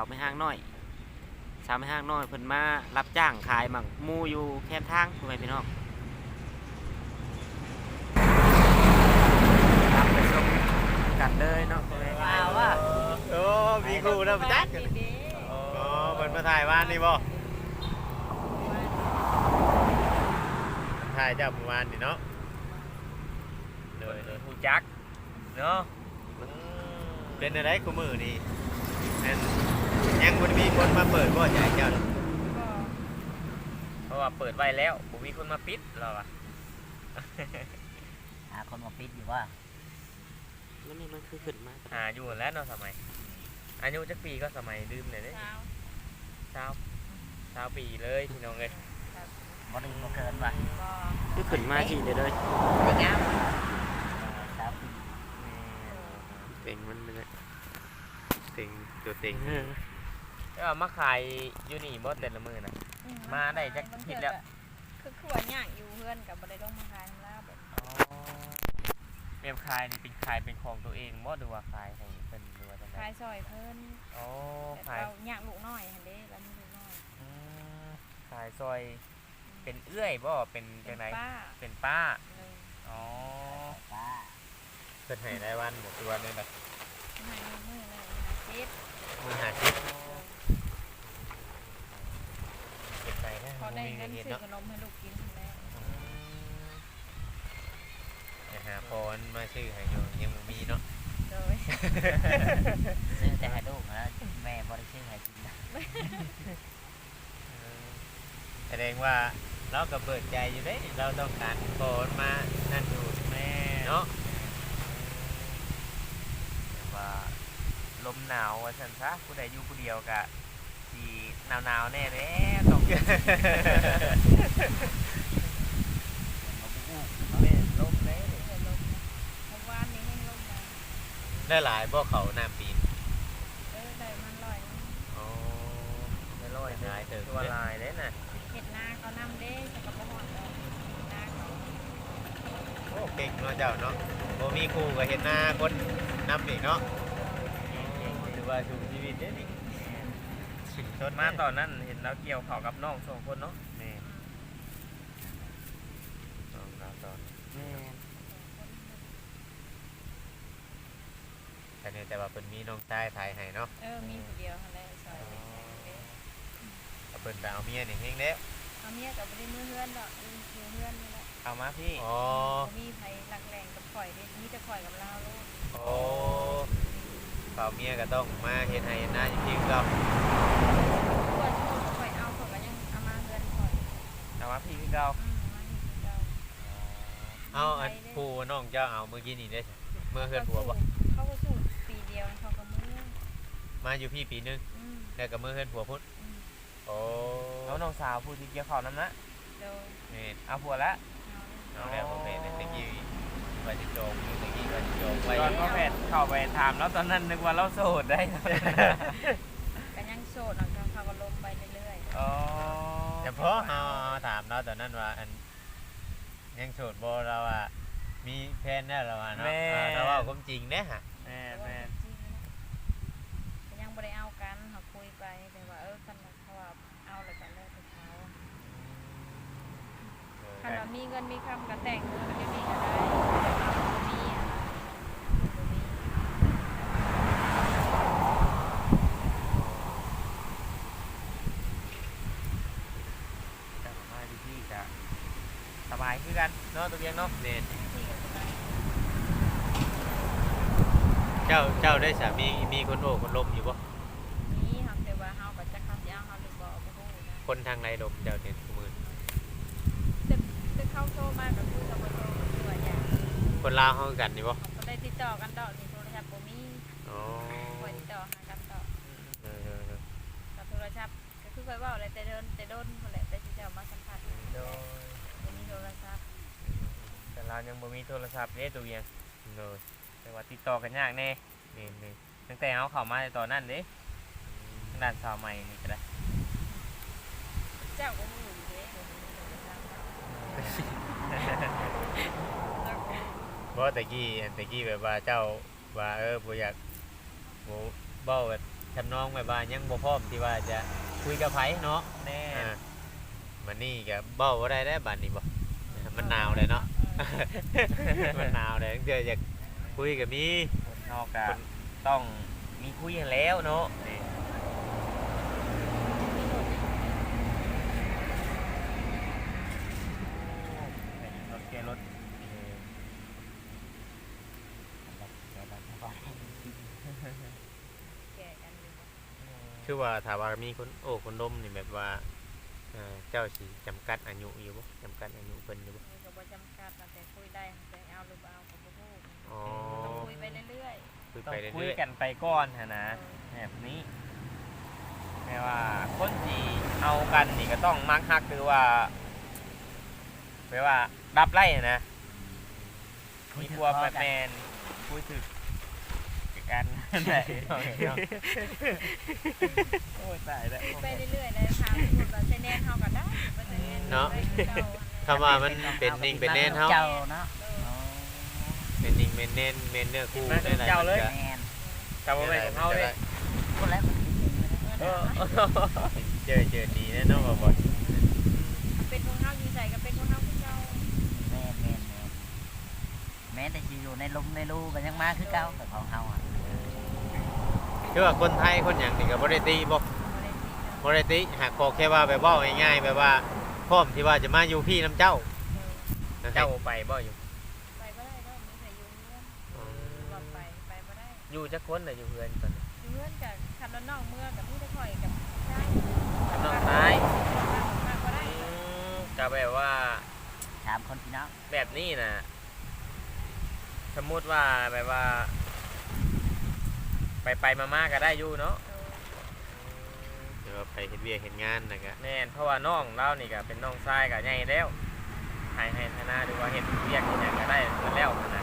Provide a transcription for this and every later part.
าหาสาวไม่ห้างน้อย สาวไม่ห้างน้อยเพิ่นมารับจ้างขายหมักหมูอยู่แคมทางพ่อแม่พี่น้องรับไปส่งกันเลยเนาะพ่อแม่พี่น้ว้าอวงว่าโอ้มีครูนะมาจักอ๋อเพิ่นมาถ่ายบ้านนี่บ่ถ่ายเจ้าเมื่อวานนี่เนาะโดยโดยหูจักเนาะเป็นอะไรกูมือนี่อัน ยังบ่ได้มีคนมาเปิดบ่จ่ายเจ้าน่ะเพราะว่าเปิดไว้แล้วผมมีคนมาปิดเราอะหาคนมาปิดอยู่ว่าแล้วนี่มันคือขึ้นมาหาอยู่แล้วเนาะสมัยอายุจักปีก็สมัยดื่มเลยเด้เช้าเช้าปีเลยพี่น้องเลยบ่ดึงบ่เกินว่ะคือขึ้นมาที่เดียวเลยเป็นงามสาวปี เต็งมันเลยเต็งตัวเต็งเออ ก็มาขายอยู่นี่บ่แต่ละมือนะมาได้จักอาทิตย์แล้ว คือขวดย่างอยู่เพื่อนกับบริลงมาขายน้ำลาบเมมขายนี่เป็นขายเป็นของตัวเองบ่ดูว่าขายให้เพิ่นดูว่าจังไดขายซอยเพิ่นโอ้แต่ขายเราย่างลูกน้อยหันเด้เรามีลูกน้อยอืมขายซอยเป็นเอื้อยบ่เป็นเป็จันงไดป้าเป็นป้าเลยอ๋อป้าเพิ่นให้รายวันหมดตัวนี่แหละให้มือเลยหาเช็ดมื้อหาทิพย์ เก็บใจนะพอได้บ่มีเงินเห็นซื้อเนาะขนมให้ลูกกินแล้วจะหาพรมาชื่อให้อยู่ยังบ่มีเนาะ โดยซื้อแต่ให้ลูกแล้วแม่บ่ได้ซื้อให้กินนะแสดงว่าเราก็เปิดใจอยู่เด้เราต้องการพรมานั่นอยู่แม่เนาะแบบว่าลมหนาวว่าซั่นซะผู้ใดอยู่ผู้เดียวก็สิ หนาวๆแน่แน่ต้องบ่บู้แน่เดี๋ยวลงนะเมื่อวานนี้ให้ลงมาได้หลายบ่เขาน้ำปีนเออได้มันลอยโอ๋อไม่ร้อยหลายเติบตัวลายเด้น่ะเห็ดนาเขานำเด้จะกับบ่หอดดอกนาเขาโอ้เก่งเนาะเจ้าเนาะบ่มีครูก็เห็นหน้าคนนำอีกเนาะถือว่าชูชีวิตเด้นี่ อนี่ชนมาตอนนั้นเห็นแล้วเกี่ยวเขากับน้องสองคนเนาะนี่ตอนเราตอนแต่เนี่ยแต่ว่าเพิ่นมีน้องชายถ่ายให้เนาะเออมีผู้เดียวหันแหละซอยเป็นแค่นั้นเด้เอาเพิ่นไปเอาเมียนี่เฮงแล้วเอาเมียกับบ่ได้มือเฮือนดอกอยู่อยู่เฮือนนี่แหละเอามาพี่ อ๋อ บ่มีไผหลักแหล่งกับข่อยเด้มีแต่ข่อยกับลาวโลดโอ้ ฝ่าเมียก็ต้องมาเฮ็ดให้เฮ็ดหน้าอยู่ที่เราข่อยโทษข่อยเอาข่อยก็ยังเอามาเฮือนข่อยเอามาพี่พี่เก่าอืมมาที่เจ้าเอาอันผู้น้องเจ้าเอาเมื่อกี้นี่ได้เมื่อเฮือนผัวบ่เขาก็สู้ปีเดียวเขาก็มือมาอยู่พี่ปีนึงอืมแล้วก็เมื่อเฮือนผัวพุ่นอืมโอ้เอาน้องสาวผู้ที่เกี่ยวเขานั่นนะเดี๋ยวนี่เอาผัวละเอาเอาแล้วผมเห็นในตะกี้ ว่าจะโจมอยู่ตะกี้ว่าจะโจมไว้ตอนพ่อแพทย์เข้าไปถามแล้วตอนนั้นนึกว่าเราโสดได้ก็ยังโสดเนาะเขาเขาก็ลงไปเรื่อยอ๋อแต่พอเฮาถามเราตอนนั้นว่าอันยังโสดบ่เราอะมีแฟนแล้วเราอะเนาะอ่าเราว่าความจริงเด้ฮะแม่ๆแม่จริงๆนะก็ยังบ่ได้เอากันเขาคุยไปแต่ว่าเออคันว่าเขาว่าเอาแล้วก็แล้วแต่เขาคันว่ามีเงินมีคำก็แต่งเงินก็มีก็ได้แต่เอาบ่มีอะนะบ่มี แต่มาที่พี่จะสบายคือ กันเนาะตัวเองเนาะเนี่ยที่ก็สบายเจ้าเจ้าได้สามีมีคนโอ้คนลมอยู่บ่มีครับแต่ว่าเฮาก็จักเขาสิเอาเฮาหรือบ่บ่ฮู้นะคนทางไหนลมเจ้าเนี่ยทุกมือแต่แต่เขาโทรมาก็คือเขาบ่โทรก็คือว่าอย่างคนลาวเฮากันนี่บ่เขาก็ได้ติดต่อกันดอกนี่โทรศัพท์บ่มีอ๋อคอยติดต่อหากันต่อเออเออเออกับโทรศัพท์ก็คือค่อยเว้าอะไรแต่เดินแต่โดนพุ่นแหละแต่สิจะเอามาสัมผัสโดย รายังบ่มีโทรศัพท์เด้ตัวเองเลยแต่ว่าติดต่อกันยากแน่นี่นตั้งแต่เขาเข้ามาต่อนั่นเด้ด้านสาวใหม่นี่ก็ได้เจ้ก็มือเพราะแต่กี้แต่กี้แบบว่าเจ้าว่าเออผมอยากผมเบ้าแบบทำน้องแบบว่ายังบ่พร้อมที่ว่าจะคุยกับไผเนาะแน่มันนี่กับเบ้าบ่ได้ได้บัดนี้บ่มันหนาวเลยเนาะ มันหนาวเลยเดี๋ยวอยากคุยกับมีคนนอกก็ต้องมีคุยกันแล้วเนาะนี่รถเกรถแก่กันอยู่บ่คือว่าถ้าว่ามีคนโอ้คนดมนี่แบบว่าเอ่อเจ้าสิจำกัดอายุอยู่บ่จำกัดอายุเพิ่นอยู่บ่มีก็ บ่จำกัดนะแต่คุยได้แต่เอาหรือบ่เอาก็บ่ฮู้อ๋อต้องคุยไปเรื่อยคุยต้อไปงคุยเรื่อยกันไปก่อนฮะๆนะเออแบบนี้แม่ว่าคนที่เอากันนี่ก็ต้องมักฮักหรือว่าแปลว่ารับไล่นะมีกลัวแมนแมนคุยถึกกันได้โอ้ยตายแล้วคุยไปเรื่อยๆเลยทางพูดว่าใช้แน่นเฮาก็ได้บ่ใช้แน่นได้คือเก่าๆ คำว่ามันเป็นนิ่งเป็นแน่นเฮาเจ้าเนาะเออเป็นนิ่งเป็นแน่นเป็นเนื้อคู่มาได้หลายเจ้าเลยมันแมนกลับมาเป็นของเขาเลยพูดแล้วมันคิดอย่างนี้นะเออเจอเจอดีแน่เนอนบ่บ่อยเป็นของเฮาอยู่ใส่ก็เป็นของเฮาคือเก่าแมนแมนแมนแม้แต่จะอยู่ในลุมในรูกันยังมาคือเก่าแต่ของเฮาอะคือว่าคนไทยคนหยังนี่ก็บ่ได้ตีบ่บ่ได้ตีเนาะบ่ได้ติหากขอแค่ว่าแบบเว้าง่ายๆแบบว่า พร้อมที่ว่าจะมาอยู่พี่น้ำเจ้าเออเจ้าไปบ่อยู่ไปบ่ได้เนาะมีแต่อยู่เรือนรอดไปไปบ่ได้อยู่จักคนน่ะอยู่เพื่อนตอนนี้อยู่เรือนกับคันน้องเมื่อกับมีแต่ข่อยกับชายน้องชายมากบ่ได้อืมก็แบบว่า สามคนพี่น้องแบบนี้นะสมมุติว่าแบบว่า ไปไปมามาๆก็ได้อยู่เนาะ เดี๋ยวไปเฮ็ดเวียกเฮ็ดงานนะก็แน่นเพราะว่าน้องเล่านี่ก็เป็นน้องชายก็ใหญ่แล้วให้ให้ธนาดูว่าเห็นเรียกที่ไหนก็ได้หมดแล้วนะ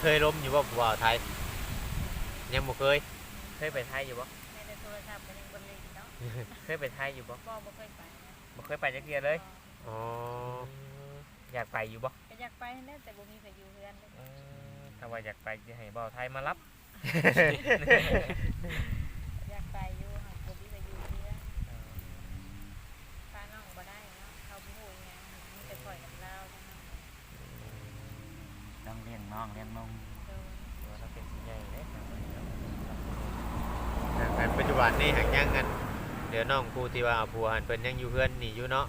เคยล้มอยู่บ่ผู้บ่าวไทย ยังบ่เคย เคยไปไทยอยู่บ่ในแต่โทรศัพท์ก็ยังบ่ได้เนาะเคยไปไทยอยู่บ่บ่บ่เคยไปนะบ่เคยไปจักเทื่อเลยอ๋อ อยากไปอยู่บ่ก็อยากไปนั่นแต่บ่มีไปอยู่เรือนเลย อืมถ้าว่าอยากไปจะให้บ่าวไทยมารับ อยากไปอยู่หากบ่มีไปอยู่เรือนป้าน้องบ่ได้เนาะเขาบ่ฮู้หยังมีแต่ข่อยกับเราเท่านั้น ต้องเลี้ยงน้องเลี้ยงนมโดยว่าเราเป็นสิใหญ่เด้อันปัจจุบันนี่หักยังกัน เดี๋ยวน้องกูที่ว่าเอาผัวหันเพิ่นยังอยู่เพื่อนนี่อยู่เนาะ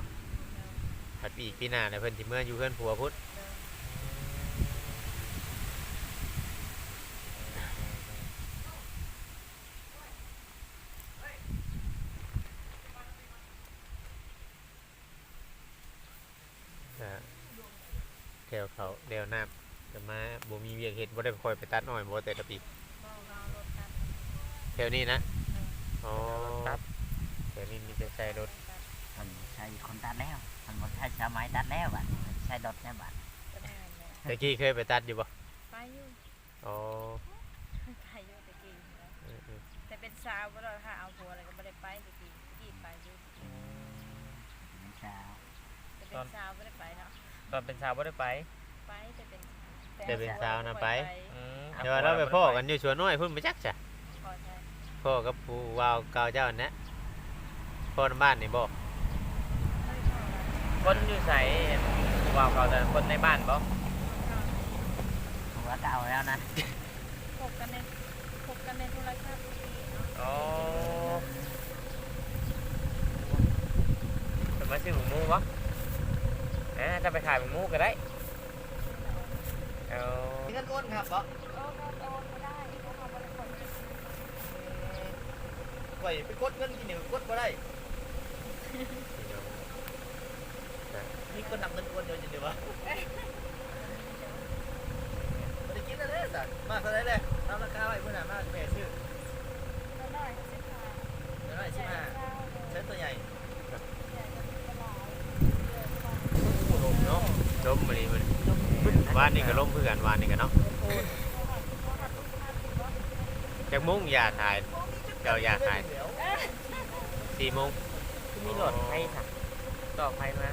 ถัดปีอีกปีหน้าเนี่ยเพิ่นสิเมื่ออยู่เพื่อนผัวพุทธ โดย ก็เดี๋ยวเขาเดี๋ยวน้ำจะมาบ่มีเวียกเฮ็ดบ่ได้คอยไป ตัดอ้อยบ่แต่ละปีบ่เอารถตัดแถวนี้นะเอออ๋อตัดแถวนี้มีแต่ใช้รถตัดมันใช้คนตัดแล้วมันหมดใช้ชาไม้ตัดแล้วบัดนี้ใช้ดอทแน่บัดก็ได้แหละตะกี้เคยไปตัดอยู่บ่ไปอยู่อ๋อไปอยู่ตะกี้นะเออเออแต่เป็นสาวบ่ได้ค่ะเอาผัวอะไรก็บ่ได้ไปตะกี้ตะกี้ไปอยู่มันเช้าแต่เป็นสาวบ่ได้ไปเนาะตอนเป็นสาวบ่ได้ไปไปแต่เป็นแต่เป็นสาวนะไป อืม เดี๋ยวเราไปพ่อกันอยู่สวนน้อยพุ่นไปจักจ้ะพอใช่พ่อกับผู้วาวเก่าเจ้านั่นนะพ่อในบ้านนี่บ่เฮ้ยพอแล้วคนอยู่ใส่ว่าวเขาแต่คนในบ้านบ่หัวเก่าแล้วนะพบกันในพบกันในโทรศัพท์ที่เนาะอ๋อเป็นมาซื้อหมูหมูบ่อ่าจะไปขายหมูหมูก็ได้เอาเงินโอนครับบ่ โอ้โอ้โอ้บ่ได้เพราะเขาบ่ได้คนเงิน ไว้ไปกดเงินที่นี่กดบ่ได้มีคนนำเงินโอนเดียวจังได๋วะบ่ได้กินแล้วเด้อสัตว์มาเท่าไหร่เด้ตามราคาไว้พุ่นน่ะมาแม่ซื้อก็ได้สิค่ะเดี๋ยวหน่อยสิมาใช้ตัวใหญ่ลมเนาะลมมานี่มันวานนี่ก็ลมคือกันวานนี่ก็เนาะจากโมุ้งยาถ่าย เจ้าอยากขายสี่โมงมีหลอดไฟค่ะต่อไฟมา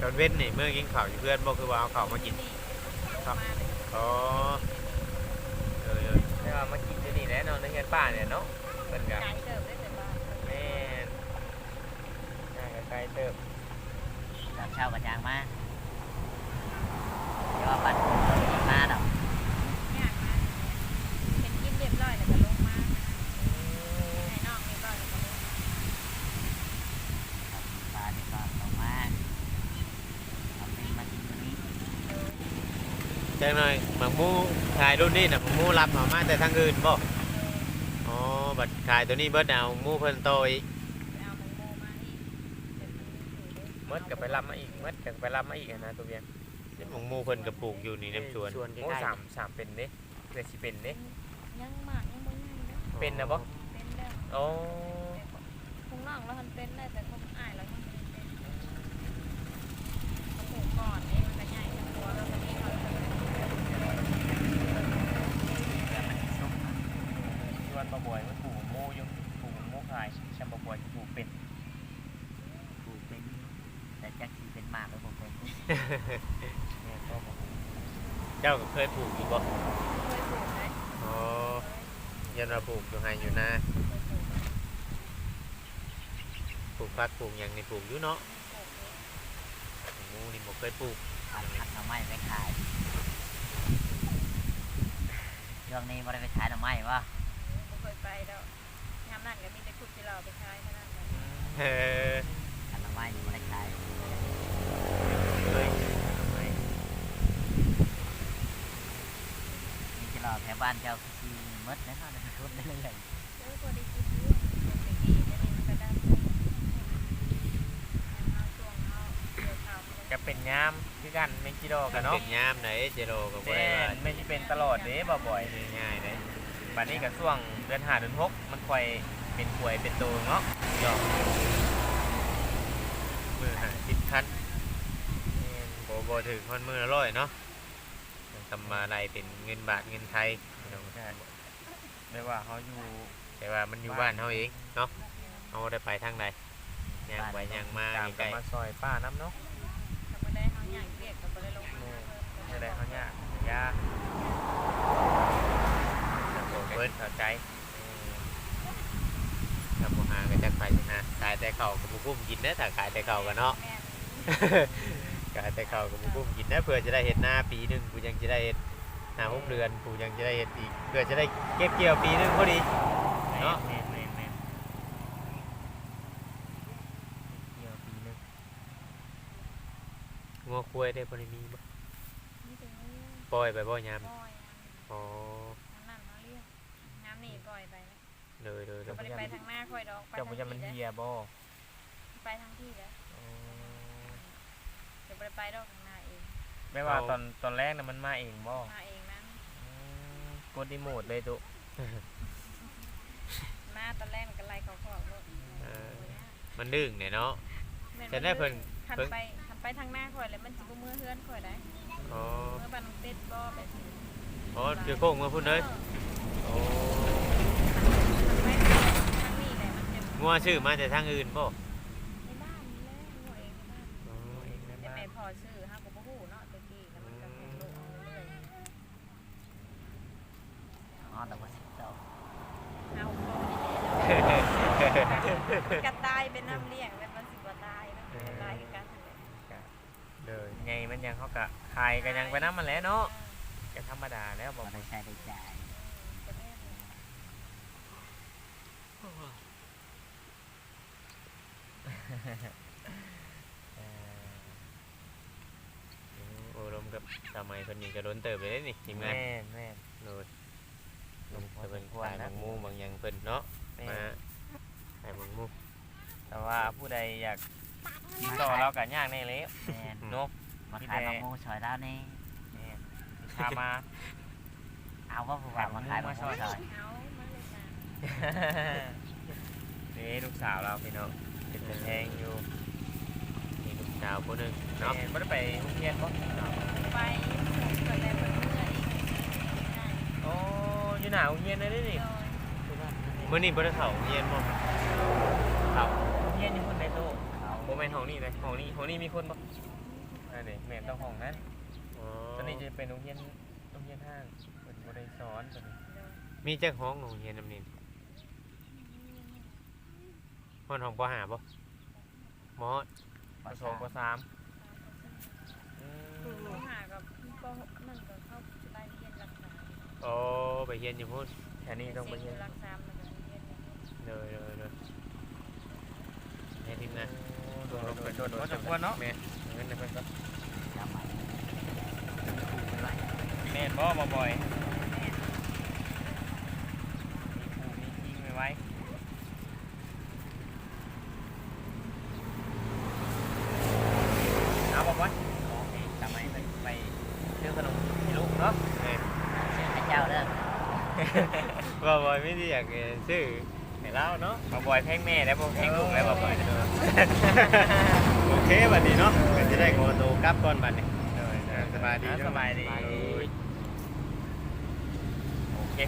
ตอนเว้นนี่เมื่อกินข้าวเพื่อนบอกคือว่าเอาข้าวมากินครับอ๋อเออเออมากินจะหนีแน่นอนในเงินป่าเนี่ยเนาะเป็นกัน ไกลเติบตอนเช้าก็จางมาเดี๋ยวว่าปัดมาดอกยากมากเป็นกินเรียบร้อยแล้วก็ลงมาไอ้น้องนี่ก็แล้วก็ลงมาปลานี่ก็ลงมาเอาเป็นมากินตัวนี้จังหน่อยหมักหมูขายรุ่นนี้น่ะหมักหมูรับเอามาแต่ทางอื่นบ่อ๋อบัดขายตัวนี้เบิดเอาหมูเพิ่นโตอีก ไปเอาหมูโมมาอีกเดี๋ยวมันอยู่ เด้อมดก็ไปรับมาอีกมดก็ไปรับมาอีกอะนะตัวเบียงหมักหมูเพิ่นก็ปลูกอยู่นี่ในสวนสวนใกโอ้ล้สามสามเป็นเด้เกิดสิเป็นเด้ยังมากยังบ่ใหญ่เด้อๆเป็นนะบ่เป็นแล้ว โอ้ คงน้องแล้วมันเป็นได้แต่คงอายแล้วยังไม่เป็นเขาปลูกก่อนนี่มันก็ใหญ่ทั้งตัวแล้วตอนนี้เขาจะเป็น ซุปเนาะ ชวนประบวยมันปลูกหมูอยู่ปลูกหมูขายชำประบวยปลูกเป็ด ปลูกเป็นแต่จักสีเป็นมากหรือบ่เป็น แม่นบ่บ่ เจ้าก็เคยปลูกอยู่บ่เคยปลูกไหมอ๋อยันว่าปลูกอยู่ไห้อยู่นาปลูกผักปลูกหยังนี่ปลูกอยู่เนาะหมูนี่บ่เคยปลูกเอาผักหน่อไม้ไปขายช่วงนี้บ่ได้ไปขายหน่อไม้วะบ่เคยไปแล้วยามนั่นก็มีแต่ขุดที่เราไปขายเท่านั้นแหละเออขายหน่อไม้บ่ได้ขาย เคยมีที่รอแถวบ้านเจ้าคือมดนะเฮาได้ทุบได้เลยเออพอได้กินอยู่เป็นไปดีแต่นี่มันก็ได้ยามเอาช่วงเอาเกี่ยวข้าวมันก็จะเป็นยามคือกันแมงจิโดกันเนาะเป็นยามไหนเจโรก็บ่แม่ได้ว่านไม่ใช่เป็นตลอดเด้บ่บ่อยง่ายๆเด้บัดนี้ก็ช่วงเดือนห้าเดือนหกมันค่อยเป็นป่วยเป็นโตเนาะดอกมือหาสิบคันแม่นโบโบถึงคนมือละร้อยเนาะทำมาอะไรเป็นเงินบาทเงินไทยพี่น้องใช่ไม่ว่าเขาอยู่แต่ว่ามันอยู่บ้านเขาเองเนาะเขาได้ไปทางใดย่างไปย่างมาตามใกกันล้มาซอยป้าน้ำเนาะถ้าบ่ได้เฮาย่างเรียกก็บ่ได้ลงมาเพิ่มจะได้เขาเนี่ยยาๆแต่ผมเพิ่นเข้าใจถ้าบ่หาก็จักไปสินะขายแต่เขาวกับบุกุ้มกินนะถ้าขายแต่เขาวกันเนาะ แม่น ขายแต่เขาวกับบุกุ้มกินนะเพื่อจะได้เห็นหน้าปีหนึ่งกูยังจะได้เห็นหน้าหกเดือนกูยังจะได้เห็นอีกเพื่อจะได้เก็บเกี่ยวปีหนึ่งพอดีเนาะแม่นแม่นแม่นเกี่ยวปีหนึงงัวควายได้พอดีมีบ่นี่ถึงเรื่องปล่อยไปบ่ยามปล่อยอ๋อน้ำนั่นเฮาเลี้ยงน้ำนี่ปล่อยไปแล้วเลยเลยเลยบ่ได้ไปทางหน้าค่อยดอกไปเจ้าทางมันจะมันที่เฮียบ่ไปทางที่แล้วอ๋อเดี๋ยว บ่ได้ไปดอกทางหน้าเองไม่ว่าตอนตอนแรกน่ะมันมาเองบ่มาเองนั้นอืมกดรีโมทเลยตุมาตอนแรกมันก็ไล่เขาเขาออกรถมันดึงเนี่ยเนาะ แม่จะได้เพิ่นคันเพิ่น ไปคันไปทางหน้าข่อยแล้วมันสิบ่มือเฮือนข่อยได้อ๋อเมื่อบ้านน้องเป็ดบ่ไปสิอ๋อคือโค้งมาพุ่นเลยออโอ้ไปทางนี้แหละมันจะงัวชื่อมาจากทางอื่นบ่ ในบ้านนี่แหละหัวเองในบ้าน อ๋อ เองนะ แต่ บ้า แม่ น พอซื้อเฮาก็บ่ฮู้เนาะตะกี้แล้วมันก็แพงลงเรื่อย อ๋อแต่ว่าสิบโต ๆเฮาพอนี่กระต่ายเป็นน้ำเลี้ยงเป็นมันสิบ่ตายเนาะตายคือกันนั่นแหละ เลย ไงมันยังเขากะขายกันยังไปน้ำมันแหล้วเนาะก็ธรรมดาแล้วบบ่อกได้ใช้ได้จ่ายก็แม่นเออโอ้รวมกับสมัยคนนี้ก็โดนเติบไปเลยนี่ทีมงานแม่นแม่น โดนลงพอจะสเป็นมควรขายนะ บางมูบางอย่างเพิ่นเนาะแม่มานขายบางมูแต่ว่าผู้ใดอยากติดต่อเรากันยากแน่เลยแม่นเนาะ มาขายมะม่วงซอยแล้วนี่แม่น พามาเอาว่าผู้ว่ามาขายมะม่วงซอยเอามาเลยจ้ะนี่ลูกสาวเราพี่น้องเป็นตะแทงอยู่มีลูกสาวคนหนึงเนาะเนาะไม่ได้ไปโรงเรียนปะไปเกิดอะไรบนเรืออีกได้โอ้อยู่หนาวโรงเรียนเลยนี่โดยมื้อนี้บ่ได้เข้าเรียนบ่ครับโรงเรียนอยู่คนในโต๊ะเขาโมเมนต์ห้องนี้เลยห้องนี้ห้องนี้มีคนปะมนั่นนี่แม่นต้องห้องนั้นอ๋อ ตอนนี้จะเป็นโรงเรียนโรงเรียนห้างเป็นบริสอนตอนนี้โดยมีจักห้องโรงเรียนนำนินห้องห้องปห้าบ่หมอปสองปสามอืมเขาหากับก็นั่นก็เข้าไปเรียนรักษาโอ้ไปเรียนอยู่พุ่นแค่นี้ต้องไปเรีเรียยนนรักษามันก็เรียนอย่างนี้เลยเลยเลยให้ทีมงานโดนโดนโดนพอสมควรเนาะแม่เงินในเพิ่นก็จำไว้ แม่นบ่บ่บ่อยมีครูมีทิ้งไว้ไว้เอาบ่บ่อยโอเคจำไว้ไปไปซื้อขนมให้ลูกเนาะแม่ชื่อพระเจ้าเด้อว่าบ่ไม่ได้อยากซื้อให้เล่าเนาะบ่บ่อยแพงแม่แล้วบ่แพงลูกแล้วบ่บ่อยเออโอเคบัดนี้เนาะก็จะได้ขอตัวกลับก่อนบัดนี้เออส บายดีอะเนาะสบายดีเออโอเค